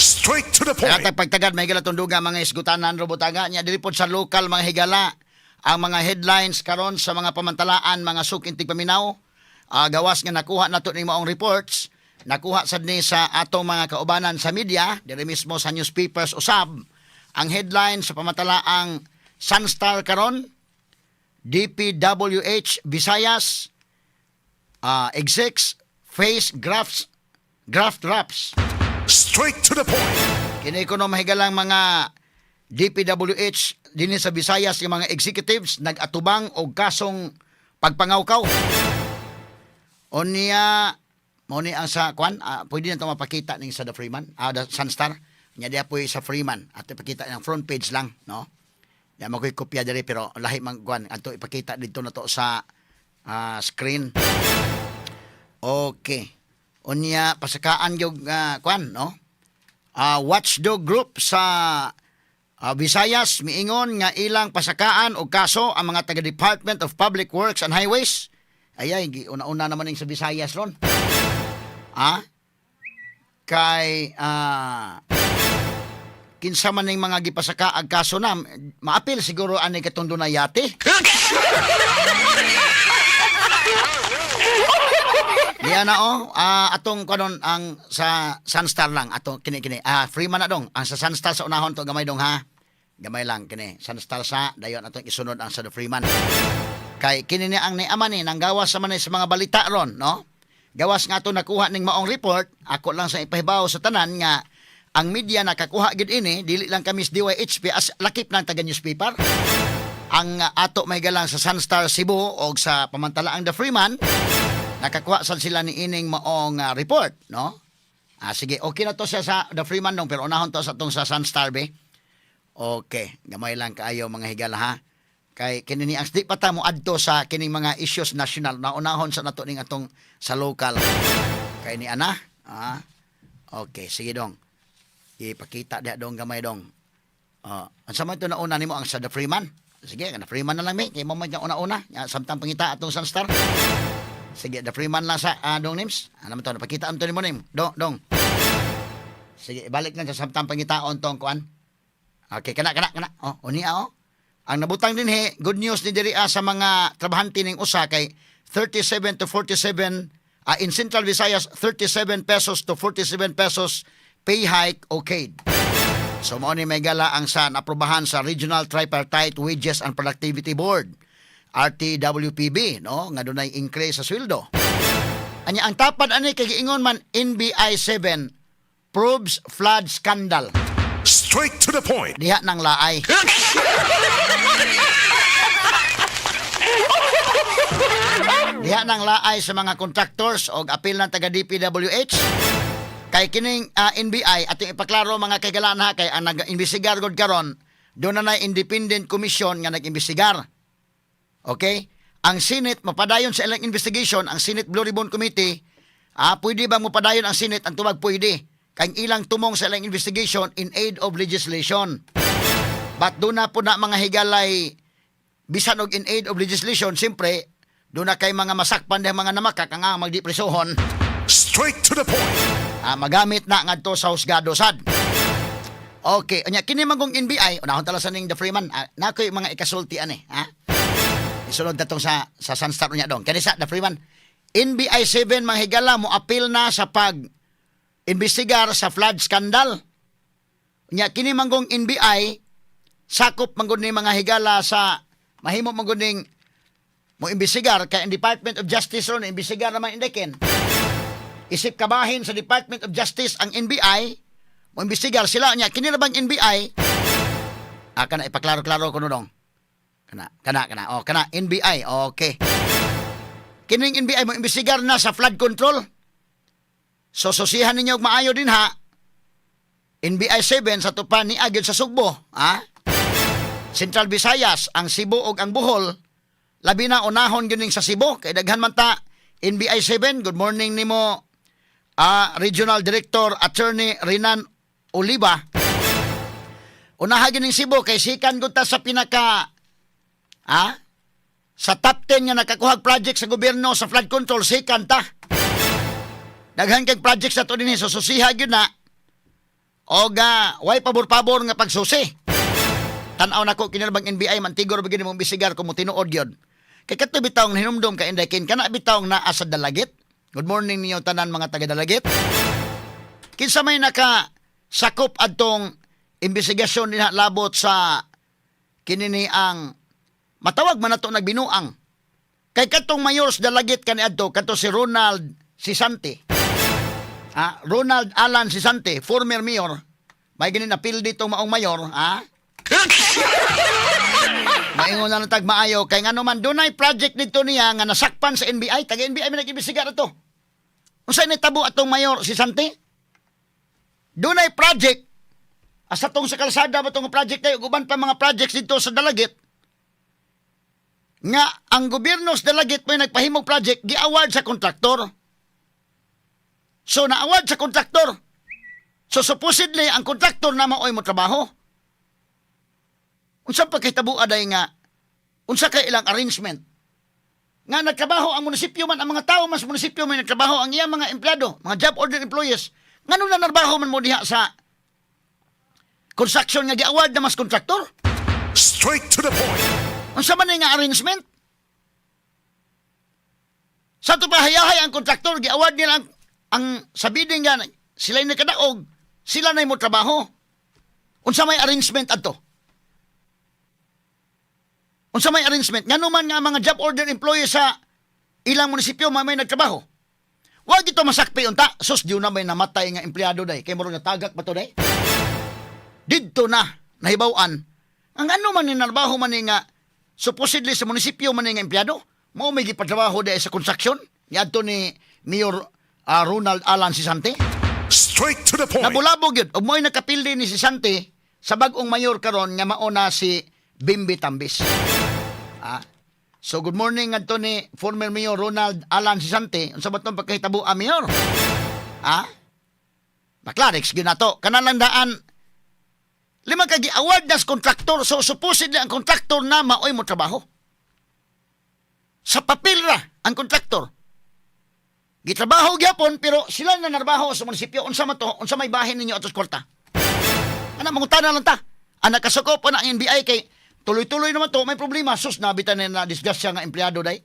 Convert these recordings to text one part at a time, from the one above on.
Straight to the point. Kaya pagtagad may higala tunduga mga isgutanan robotanga nya diri sa lokal mga higala ang mga headlines karon sa mga pamantalaan mga sukintig paminaw ah, gawas nga nakuha nato ni maong reports. Nakuha sad ni sa atong mga kaubanan sa media diri mismo sa newspapers usab. Ang headline sa pamantalaang Sunstar karon DPWH Visayas ah, execs face graphs graft wraps Straight to the point. Kini ko no mahigalang mga DPWH dinhi sa Visayas yung mga executives nag-atubang og kasong pagpangawkaw. Onya mo ni ang sa kwan, ah, pwede na mapakita ning sa The Freeman, ah, the Sunstar. Nya diya po sa Freeman at ipakita ng front page lang, no? Diya mo ko'y kopya diri pero lahi man kwan ato ipakita dito na to sa ah, screen. Okay. Unya pasakaan yung uh, kwan, no? Ah, watchdog group sa ah, Visayas miingon nga ilang pasakaan o kaso ang mga taga Department of Public Works and Highways. Ayay, una-una naman yung sa Visayas ron. Ah? Kay ah kinsa man ning mga gipasaka ag kaso na maapil siguro ani katundo na yate. Diyan na oh, ah, atong kanon ang sa Sunstar lang ato kini kini. Ah, free man na dong. Ang sa Sunstar sa unahon to gamay dong ha. Gamay lang kini. Sunstar sa dayon atong isunod ang sa The Freeman. Kay kini ni ang niaman ni nang gawas sa man ni sa mga balita ron, no? Gawas nga to nakuha ning maong report, ako lang sa ipahibaw sa tanan nga ang media nakakuha gid ini dili lang kami sa DYHP as lakip ng taga newspaper. Ang ato may galang sa Sunstar Cebu o sa pamantalaang The Freeman nakakuha sad sila ni ining maong ah, report, no? Ah, sige, okay na to siya sa The Freeman dong, pero unahon to sa tong sa Sunstar be. Okay, gamay lang kaayo mga higala ha. Kay kini ni ang di pa ta mo adto sa kining mga issues national na unahon sa nato ning atong sa local. Kay ni ana, ah. Okay, sige dong. Ipakita dia dong gamay dong. Ah, ang sama ito na una nimo ang sa The Freeman. Sige, kana Freeman na lang mi, kay mo man una-una, samtang pangita atong Sunstar. Sige, the Freeman lang sa ah, dong names. Ano man to, napakita am to nimo nim. Dong, dong. Sige, balik lang sa samtang pangitaon tong kuan. Okay, kana kana kana. Oh, unia oh. Ang nabutang din he, good news ni diri ah, sa mga trabahante ning usa kay 37 to 47 ah, in Central Visayas 37 pesos to 47 pesos pay hike okay. So mao ni may gala ang sa naprobahan sa Regional Tripartite Wages and Productivity Board. RTWPB no nga dunay increase sa sweldo. Anya ang tapad ani kay giingon man NBI 7 proves flood scandal. Straight to the point. Diha nang laay. Diha nang laay sa mga contractors o apil ng taga DPWH. Kay kining ah, NBI ating ipaklaro mga kagalan ha kay ang nag-imbestigar gud karon doon na na independent commission nga nag-imbestigar. Okay? Ang Senate mapadayon sa ilang investigation ang Senate Blue Ribbon Committee ah pwede ba mapadayon ang Senate ang tubag pwede kay ilang tumong sa ilang investigation in aid of legislation. But doon na po na mga higalay bisan og in aid of legislation, siyempre, doon na kay mga masakpan dahil mga namakak ang magdipresohon, Straight to the point. ah, magamit na ngadto sa husgado sad. Okay, anya kini magong NBI, unahon tala sa ning the Freeman, ah, nakoy mga ikasulti ani, ha? Isunod na tong sa sa Sunstar niya dong. Kani sa the Freeman, NBI 7 mga higala mo apil na sa pag imbestigar sa flood scandal. Nya kini manggong NBI sakop manggod ni mga higala sa mahimo manggod mo imbestigar kay ang Department of Justice ron imbestigar naman indiken. Isip kabahin sa Department of Justice ang NBI mo imbestigar sila nya kini ra bang NBI ah kana ipaklaro-klaro ko no dong. Kana kana kana oh kana NBI okay. Kining NBI mo imbestigar na sa flood control. So sosihan ninyo maayo din ha. NBI 7 sa tupan ni Agil sa Sugbo, ha? Central Visayas, ang Cebu ug ang Bohol, labi na unahon gyud sa Cebu kay daghan man ta NBI 7. Good morning nimo ah Regional Director Attorney Renan Oliva. Unaha gyud ning Cebu kay sikan gud ta sa pinaka ha? Sa top 10 nga nakakuhag project sa gobyerno sa flood control sikan ta. Daghan kay project sa to so susiha gyud na O ga, way pabor-pabor nga pagsusi. Tanaw na ko kinilabang NBI man tigor bigyan mong bisigar kung mo tinuod yun. Kay kato bitawng hinumdum ka inday kin kana bitawng naa sa dalagit. Good morning ninyo tanan mga taga dalagit. Kinsa may naka sakop adtong investigasyon niya labot sa kinini ang matawag man nato nagbinuang. Kay katong mayor sa dalagit kani adto kato si Ronald Sisante. Ah, Ronald Alan Sisante, former mayor. May ganin apil dito maong mayor, ha? Maingon na ng tagmaayo kay ngano man dunay project dito niya nga nasakpan sa NBI, taga NBI man nag-imbestigar ato. Unsa ni tabo atong mayor si Sante? Dunay project asa tong sa kalsada ba tong project kayo guban pa mga projects dito sa Dalagit nga ang gobyerno sa Dalagit may nagpahimog project gi-award sa kontraktor. So na-award sa kontraktor. So supposedly ang kontraktor na maoy mo trabaho. Unsa pa kay tabu aday nga unsa kay ilang arrangement nga nagtrabaho ang munisipyo man ang mga tao mas munisipyo may nagtrabaho ang iyang mga empleyado, mga job order employees. Ngano na narbaho man mo diha sa construction nga gi-award na mas kontraktor? Straight to the point. Unsa man nga arrangement? Sa to pahayahay ang kontraktor gi-award nila ang, ang sa bidding nga sila ni kadaog, sila na mo trabaho. Unsa may arrangement adto? Unsa may arrangement? Ngano man nga mga job order employees sa ilang munisipyo may, may nagtrabaho? Wa gito masakpi unta, sus diyo na may namatay nga empleyado day, kay murag natagak ba to day? Didto na nahibaw-an. Ang ano man ni narbaho man ni nga supposedly sa munisipyo man nga empleyado, mo may gipatrabaho day sa construction. Niadto ni Mayor ah, Ronald Alan Sisante. Straight to the point. Nabulabog yun. Ug mo'y nakapildi ni Sisante sa bagong mayor karon nga mauna si Bimbi Tambis. Ah. So good morning adto ni former Mayor Ronald Alan Sisante. Unsa ba tong pagkahitabo a mayor? Ah? Baklarix gyud nato. Kanalang daan lima ka gi-award nas kontraktor so supposedly ang kontraktor na maoy mo trabaho. Sa papel ra ang kontraktor. Gitrabaho gyapon pero sila na narbaho sa munisipyo unsa man to unsa may bahin ninyo atos kwarta. Ana mangutana lang ta. Ana kasukop pa na ang NBI kay tuloy-tuloy naman to may problema sus nabitan na disgrasya nga empleyado day.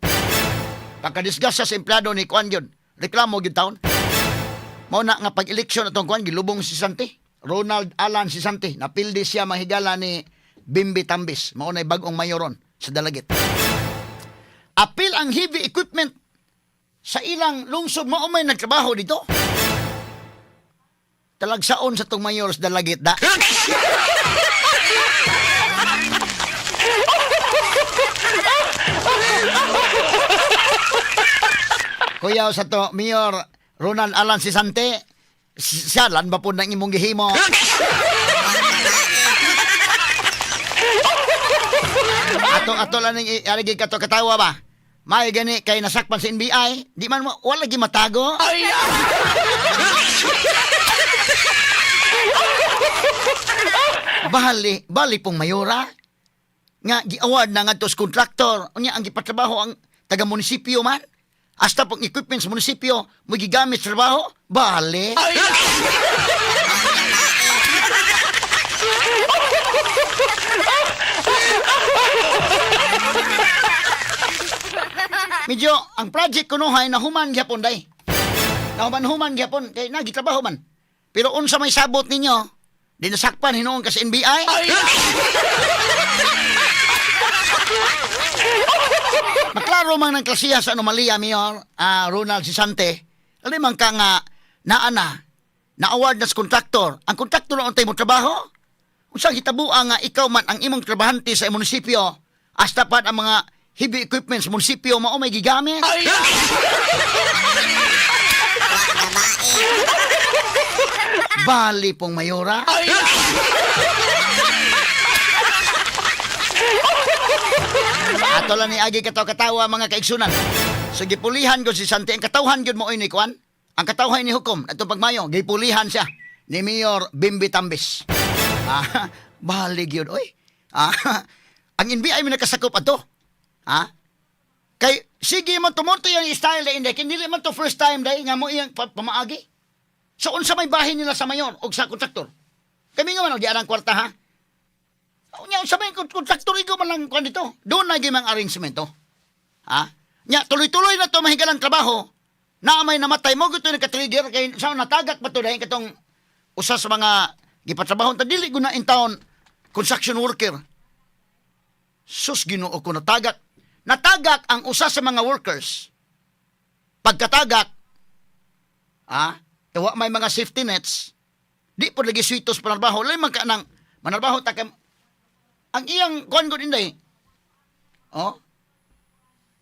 Pagka disgrasya sa empleyado ni gyud. Reklamo gyud taon. Mao na nga pag-eleksyon atong kuan gilubong si Sante. Ronald Alan si Sante napildi siya mahigala ni Bimbi Tambis. Mao na bagong mayoron sa Dalagit. Apil ang heavy equipment sa ilang lungsod mo may nagtrabaho dito. Talagsaon sa tong mayor sa dalagit da. Kuya sa to Mayor Ronald Alan Sisante siya lan ba po nang imong gihimo? ato ato lang ning aligi kato katawa ba? May gani kay nasakpan sa NBI, di man mo wala lagi matago. bali, bali pong mayora. Nga gi-award na nga to sa kontraktor. Unya ang gipatrabaho ang taga munisipyo man. Hasta pong equipment sa munisipyo mo gigamit sa trabaho, bali. Medyo ang project kuno hay na human gyapon day. Nahuman human gyapon kay nagitrabaho man. Pero unsa may sabot ninyo? Di nasakpan hinuon ka sa NBI? Maklaro man ng klasiya sa anomalya, Mayor ah, Ronald Sisante. Alimang ka nga naana, na-award na sa kontraktor. Ang kontraktor na untay mo trabaho? Unsa hitabo nga ikaw man ang imong trabahante sa munisipyo, hasta pa ang mga heavy equipment sa munisipyo mao may gigamit? Bali pong mayora. Ato lang ni agi kataw katawa mga kaigsunan. So gipulihan ko si Santi ang katawhan gyud mo ni Kwan. Ang katawhan ni hukom atong pagmayo gipulihan siya ni Mayor Bimbi Tambis. Ah, bali gyud oy. Ah, ang NBI mi nakasakop ato. Ha? Kay sige man tumonto yung style na hindi kindi man to first time dai nga mo iyang pa- pamaagi. So unsa may bahin nila sa mayor o sa kontraktor? Kami nga man, ang kwarta ha. Sa may kontraktor ko man lang kung dito. Doon na gimang arrangement Ha? Nya, tuloy-tuloy na to mahigalang trabaho. Na may namatay mo, gusto na ka-trigger. Kaya sa natagak pa to dahil katong usa sa mga gipatrabaho. Ta dili ko na in town construction worker. Sus, ginoo ko natagak. Natagak ang usa sa mga workers. Pagkatagak, ah, tuwa may mga safety nets, di po lagi switos panarbaho. Lay man ka nang manarbaho ta ang iyang kuan ko inday. Oh.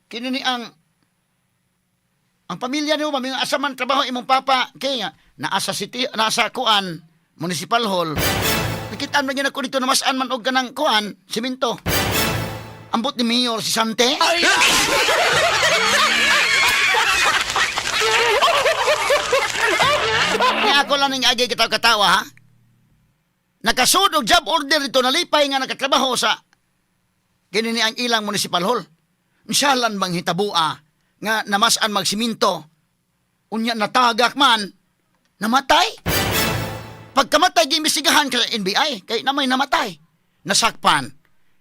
Kini ni ang ang pamilya niyo mga asaman trabaho imong papa kaya naasa city nasa kuan municipal hall. Nakita man gyud ako dito namasaan man og kanang kuan simento. Ambot ni Mayor si Sante. Nga ako lang ning agi kitaw katawa ha. Nakasud og job order dito nalipay nga nakatrabaho sa kini ni ang ilang municipal hall. Insyalan bang hitabua nga namasan magsiminto. Unya natagak man namatay. Pagkamatay giimbestigahan ka sa NBI kay namay namatay. Nasakpan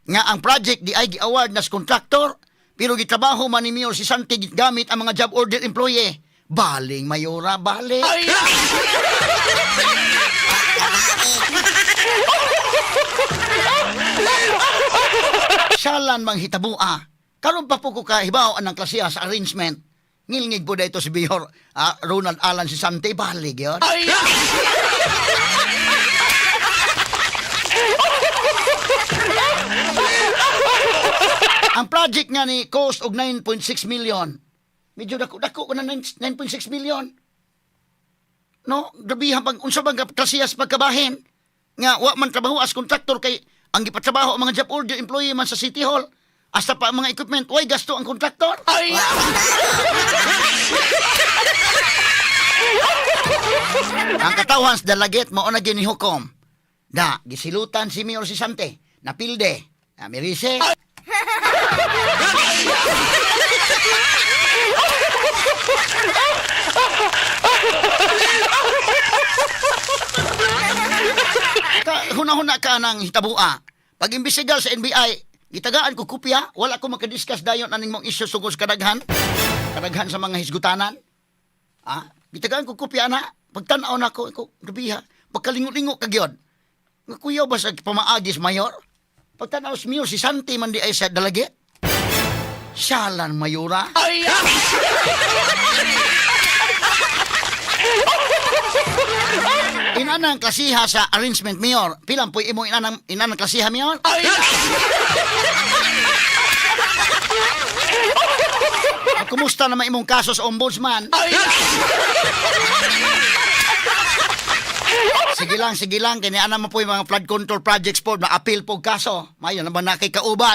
nga ang project di ay gi-award nas contractor pero gitrabaho man ni Mayor si Santi gamit ang mga job order employee. Baling mayora, baling. Siyalan mang hitabua. Karon pa po ko kahibaw ang klasiya sa arrangement. Ngilngig po dito si Mayor ah, Ronald Alan si Sante balig yun. Ang project nga ni cost og 9.6 million. Medyo dako dako ko na 9 9.6 million. No, grabihan pag unsa bang klasiyas pagkabahin nga wa man trabaho as contractor kay ang gipatrabaho ang mga job order employee man sa City Hall hasta pa ang mga equipment way gasto ang contractor. ang katawan sa dalaget mo na ginihukom. Da, gisilutan si Mayor si Sante. Napilde. Na mirise. ka, huna-huna ka ng hitabua. Pag imbestigal sa NBI, gitagaan ko kopya, wala ko makadiscuss dayon aning mong isyu sugod sa kadaghan. Kadaghan sa mga hisgutanan. Ah, gitagaan ko kopya na. Pagtanaw na ko, ko gabiha, pagkalingo-lingo kagyod. Kuya ba sa pamaagis mayor? Pagtanaw sa mayor, si Santi man di ay sa dalagit. Siyalan, mayura. Inanang klasiha sa arrangement, Mayor. Pilang po imo inanang, inanang klasiha, Mayor? Ah, Kumusta naman imong kaso sa ombudsman? Sige lang, sige lang. Kaya mo po yung mga flood control projects po na appeal po kaso. Mayo naman na kay kauban.